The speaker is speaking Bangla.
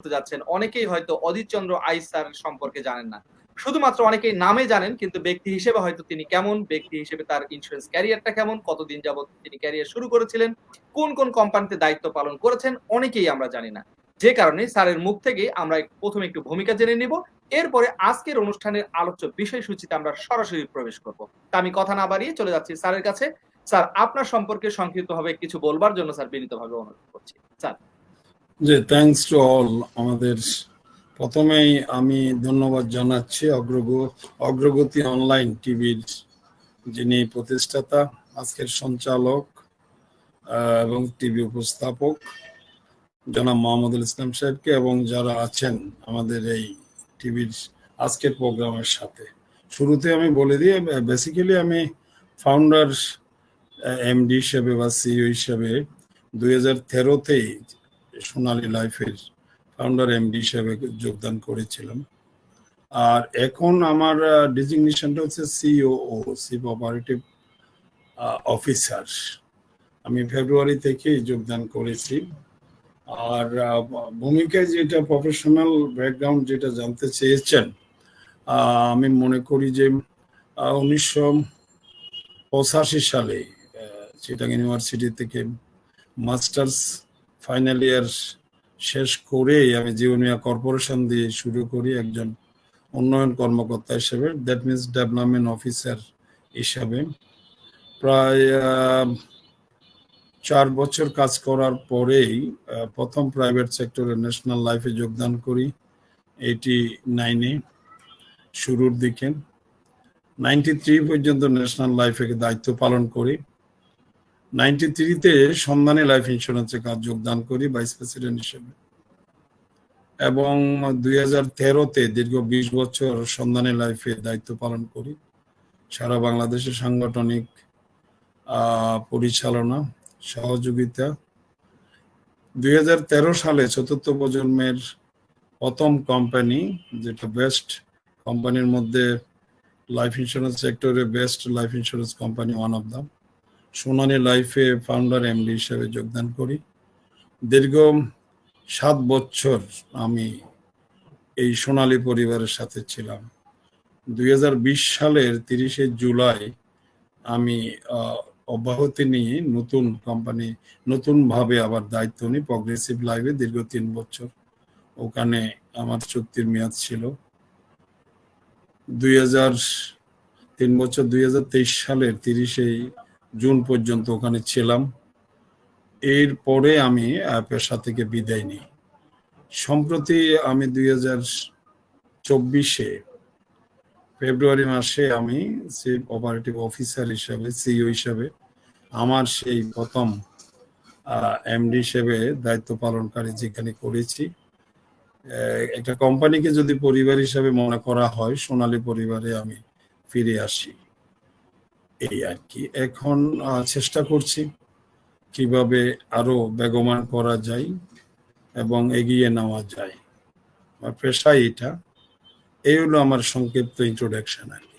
করতে যাচ্ছেন, অনেকেই হয়তো অজিত চন্দ্র স্যার সম্পর্কে জানেন না। শুধুমাত্র অনেকেই নামে জানেন, কিন্তু ব্যক্তি হিসেবে হয়তো তিনি কেমন, ব্যক্তি হিসেবে তার ইন্স্যুরেন্স ক্যারিয়ারটা কেমন, কতদিন যাবত তিনি ক্যারিয়ার শুরু করেছিলেন, কোন কোন কোম্পানিতে দায়িত্ব পালন করেছেন, অনেকেই আমরা জানি না। যে কারণে স্যারের মুখ থেকে আমরা প্রথমে একটু ভূমিকা জেনে নিব, এরপরে আজকের অনুষ্ঠানের আলোচ্য বিষয়সূচিতে আমরা সরাসরি প্রবেশ করব। তা আমি কথা না বাড়িয়ে চলে যাচ্ছি স্যারের কাছে। স্যার, আপনার সম্পর্কে সংক্ষিপ্তভাবে কিছু বলবার জন্য স্যার বিনীতভাবে অনুরোধ করছি। স্যার। যে থ্যাঙ্কস টু অল আমাদের। প্রথমেই আমি ধন্যবাদ জানাচ্ছি অগ্রগ, অগ্রগতি অনলাইন টিভির যিনি প্রতিষ্ঠাতা, আজকের সঞ্চালক এবং টিভি উপস্থাপক, জনাব মোহাম্মদুল ইসলাম সাহেবকে এবং যারা আছেন আমাদের এই টিভির আজকের প্রোগ্রামের সাথে। শুরুতে আমি বলে দিই বেসিক্যালি আমি ফাউন্ডার এমডি হিসেবে বা সিইও হিসেবে দুই হাজার তেরোতেই সোনালী লাইফের ফাউন্ডার এমডি হিসেবে যোগদান করেছিলাম। আর এখন আমার ডিজিগনেশনটা হচ্ছে সিও চিফ অপারেটিভ অফিসার আমি ফেব্রুয়ারি থেকেই যোগদান করেছি। আর ভূমিকায় যেটা প্রফেশনাল ব্যাকগ্রাউন্ড যেটা জানতে চেয়েছেন আমি মনে করি যে উনিশশো পঁচাশি সালে চিটাং ইউনিভার্সিটি থেকে মাস্টার্স ফাইনাল ইয়ার শেষ করেই আমি জীবনিয়া কর্পোরেশন দিয়ে শুরু করি একজন উন্নয়ন কর্মকর্তা হিসেবে। দ্যাট মিনস ডেভেলপমেন্ট অফিসার হিসাবে। প্রায় চার বছর কাজ করার পরেই প্রথম প্রাইভেট সেক্টরে ন্যাশনাল লাইফে যোগদান করি এইটি নাইনে শুরুর দিকে। নাইনটি থ্রি পর্যন্ত ন্যাশনাল লাইফে দায়িত্ব পালন করি। নাইনটি থ্রিতে সন্ধানী লাইফ ইন্স্যুরেন্সে কাজ যোগদান করি ভাইস প্রেসিডেন্ট হিসেবে। এবং দুই হাজার তেরোতে দীর্ঘ বিশ বছর সন্ধানী লাইফে দায়িত্ব পালন করি। সারা বাংলাদেশে সাংগঠনিক পরিচালনা, সহযোগিতা। দুই হাজার তেরো সালে চতুর্থ প্রজন্মের প্রথম কোম্পানি যেটা বেস্ট কোম্পানির মধ্যে লাইফ ইন্স্যুরেন্স সেক্টরে best life insurance company one of the Sonali লাইফে ফাউন্ডার এমডি হিসেবে যোগদান করি। দীর্ঘ সাত বছর আমি এই সোনালী পরিবারের সাথে ছিলাম। দুই হাজার বিশ সালের তিরিশে জুলাই আমি অব্যাহতি নিয়ে নতুন কোম্পানি নতুনভাবে আবার দায়িত্ব নিই প্রগ্রেসিভ লাইফে দীর্ঘ তিন বছর। ওখানে আমার চুক্তির মেয়াদ ছিল। দুই তিন বছর দুই হাজার তেইশ সালের তিরিশে জুন পর্যন্ত ওখানে ছিলাম। এরপরে আমি পেশা থেকে বিদায় নিই। সম্প্রতি আমি দুই হাজার চব্বিশে ফেব্রুয়ারি মাসে আমি অপারেটিভ অফিসার হিসাবে সিইও হিসাবে আমার সেই প্রথম এমডি হিসেবে দায়িত্ব পালনকারী যেখানে করেছি। একটা কোম্পানিকে যদি পরিবার হিসাবে মনে করা হয়, সোনালী পরিবারে আমি ফিরে আসি। এই আর কি। এখন চেষ্টা করছি কীভাবে আরও বেগমান করা যায় এবং এগিয়ে নেওয়া যায়। আমার পেশাই এটা এই হলো আমার সংক্ষিপ্ত ইন্ট্রোডাকশন আর কি।